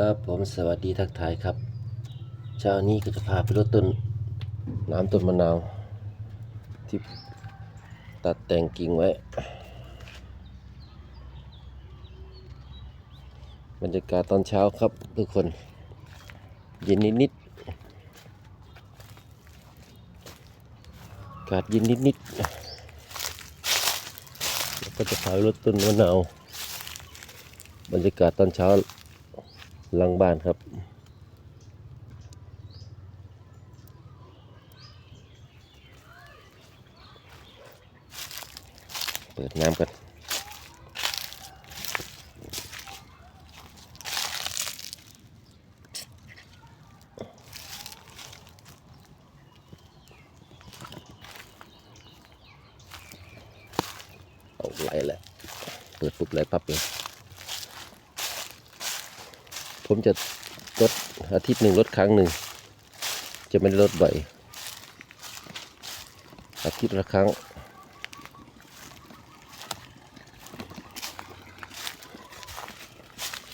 ครับผมสวัสดีทักทายครับเช้านี้ก็จะพาไปรดต้นน้ำต้นมะนาว ที่ตัดแต่งกิ่งไว้ บรรยากาศตอนเช้าครับทุกคน เย็นนิดๆอากาศเย็นนิดๆแล้วก็จะพาไปรดต้นมะนาว บรรยากาศตอนเช้า หลังบ้านครับ เปิดน้ำกันเอาไหลแหละ เปิดปุ๊บไหลปั๊บเลย ผมจะลดอาทิตย์หนึ่งลดครั้งหนึ่ง จะไม่ลดบ่อยอาทิตย์ละครั้ง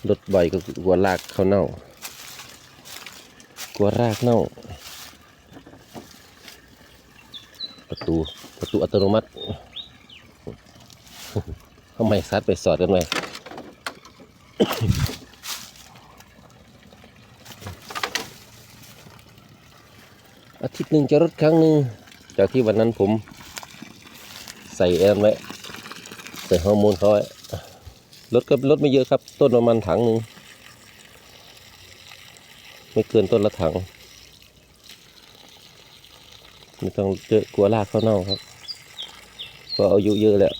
ลดบ่อยก็กลัวรากเขาเน่า กลัวรากเน่า ประตูประตูอัตโนมัติทำไมซัดไปสอดกันไหม อา ทิตย์หนึ่งจะรดครั้งหนึ่งจากที่วันนั้นผมใส่แอนไว้ใส่ฮอร์โมนเขาไว้รดก็รดไม่เยอะครับ ต้นประมาณถังหนึ่งไม่เกินต้นละถังไม่ต้องเจอกลัวรากเขาเน่าครับ ก็อายุเยอะแล้ว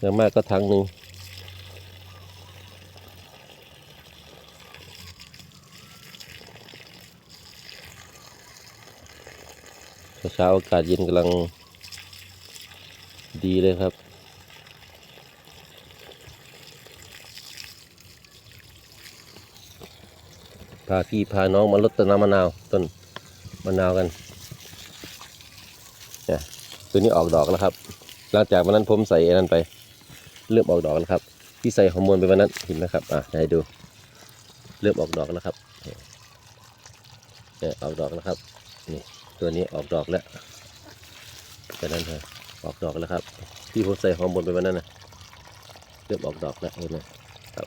อย่างมากก็ถังหนึ่งเช้าอากาศเย็นกำลังดีเลยครับ พาพี่พาน้องมาลดต้นน้ำมะนาวต้นมะนาวกันเนี่ยตัวนี้ออกดอกแล้วครับ หลังจากวันนั้นผมใส่อ้นั่นไป เริ่มออกดอกแล้วครับที่ใส่ฮอร์โมนไปวันนั้นเห็นไหมครับ อะให้ดู เริ่มออกดอกแล้วครับเนี่ยออกดอกแล้วครับ นี่ตัวนี้ออกดอกแล้วจากนั้นเถอะออกดอกแล้วครับ ที่ผมใส่ฮอร์โมนไปวันนั้นนะเริ่มออกดอกแล้วเห็นไหมครับ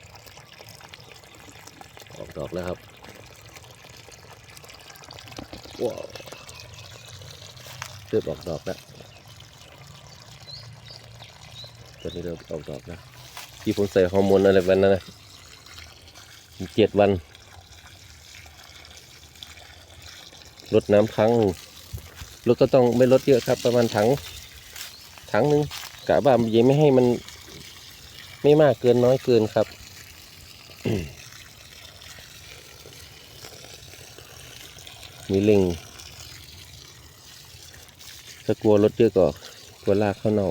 ออกดอกแล้วครับว้าวเริ่มออกดอกแล้ว ตอนนี้เริ่มออกดอกแล้วที่ผมใส่ฮอร์โมนอะไรวันนั้นนะเจ็ดวันลดน้ำครั้งลดก็ต้องไม่ลดเยอะครับ ประมาณถังถังหนึ่งกะว่ายังไม่ให้มัน ไม่มากเกินน้อยเกินครับมีล่งถ้ากลัวลดเยอะก็กลัวลากเข้าเน่า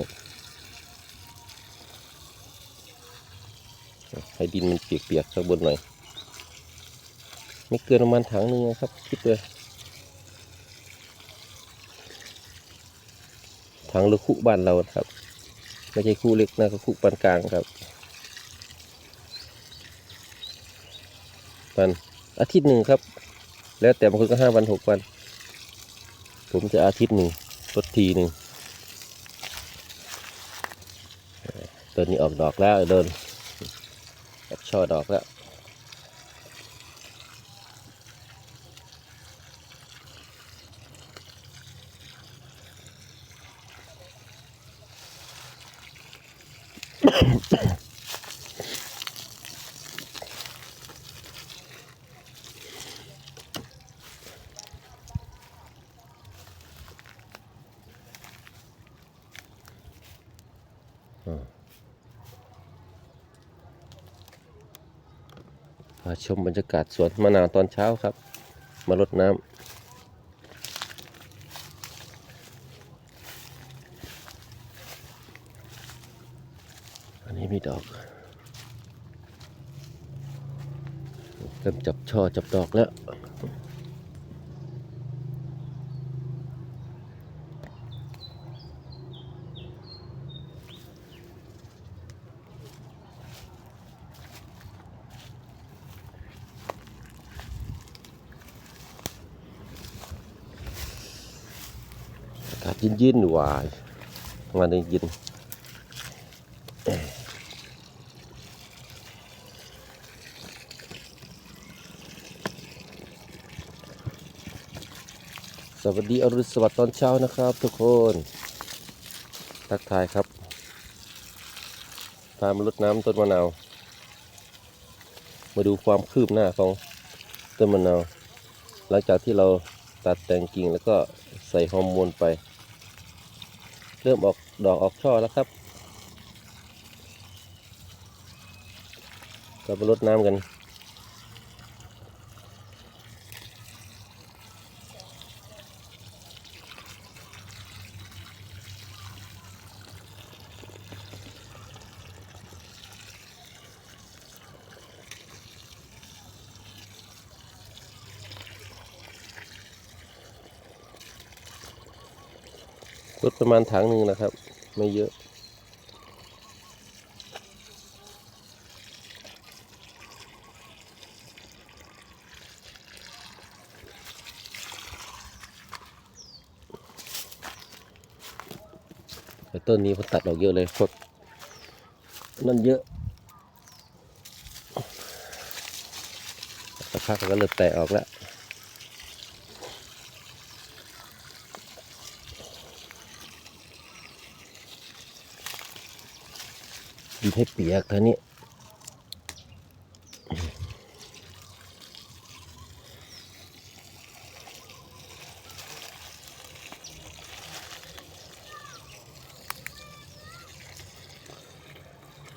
ให้ดินมันเปียกๆข้างบนหน่อย ไม่เกินประมาณถังนึงนะครับคิดเลยถังหรือคุบ้านเราครับ ไม่ใช่คู่เล็กนะก็คุปานกลางครับวันอาทิตย์หนึ่งครับ แล้วแต่บางคนก็ห้าวันหกวัน ผมจะอาทิตย์หนึ่งลดทีหนึ่งตัวนี้ออกดอกแล้วเดิน แอบช่อดอกแล้วพ ชมบรรยากาศสวนมะนาวตอนเช้าครับ มารดน้ำอันนี้มีดอก เริ่มจับช่อจับดอกแล้วากาศเย็นหวายงานเย็นสวัสดีอรุณสวัสดิ์ตอนเช้านะครับ ทุกคนทักทายครับพามาลดน้ำต้นมะนาวมาดูความคืบหน้าของต้นมะนาวหลังจากที่เราตัดแต่งกิ่งแล้วก็ใส่ฮอร์โมนไป เริ่มออกดอกออกช่อแล้วครับ เราไปรดน้ำกัน รดประมาณถังหนึ่งนะครับ ไม่เยอะแต่ต้นนี้ผมตัดออกเยอะเลยพวกนั่นเยอะสักพักก็เริ่มแตกออกแล้ว ดินให้เปียกท่านี้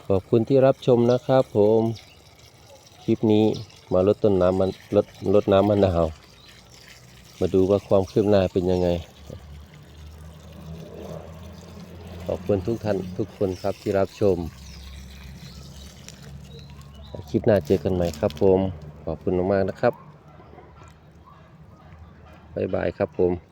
ขอบคุณที่รับชมนะครับผม คลิปนี้มาลดต้นน้ำมันลดลดน้ำมะนาว มาดูว่าความคืบหน้าเป็นยังไง ขอบคุณทุกท่านทุกคนครับที่รับชม คลิปหน้าเจอกันใหม่ครับผม ขอบคุณมากๆนะครับ บ๊ายบายครับผม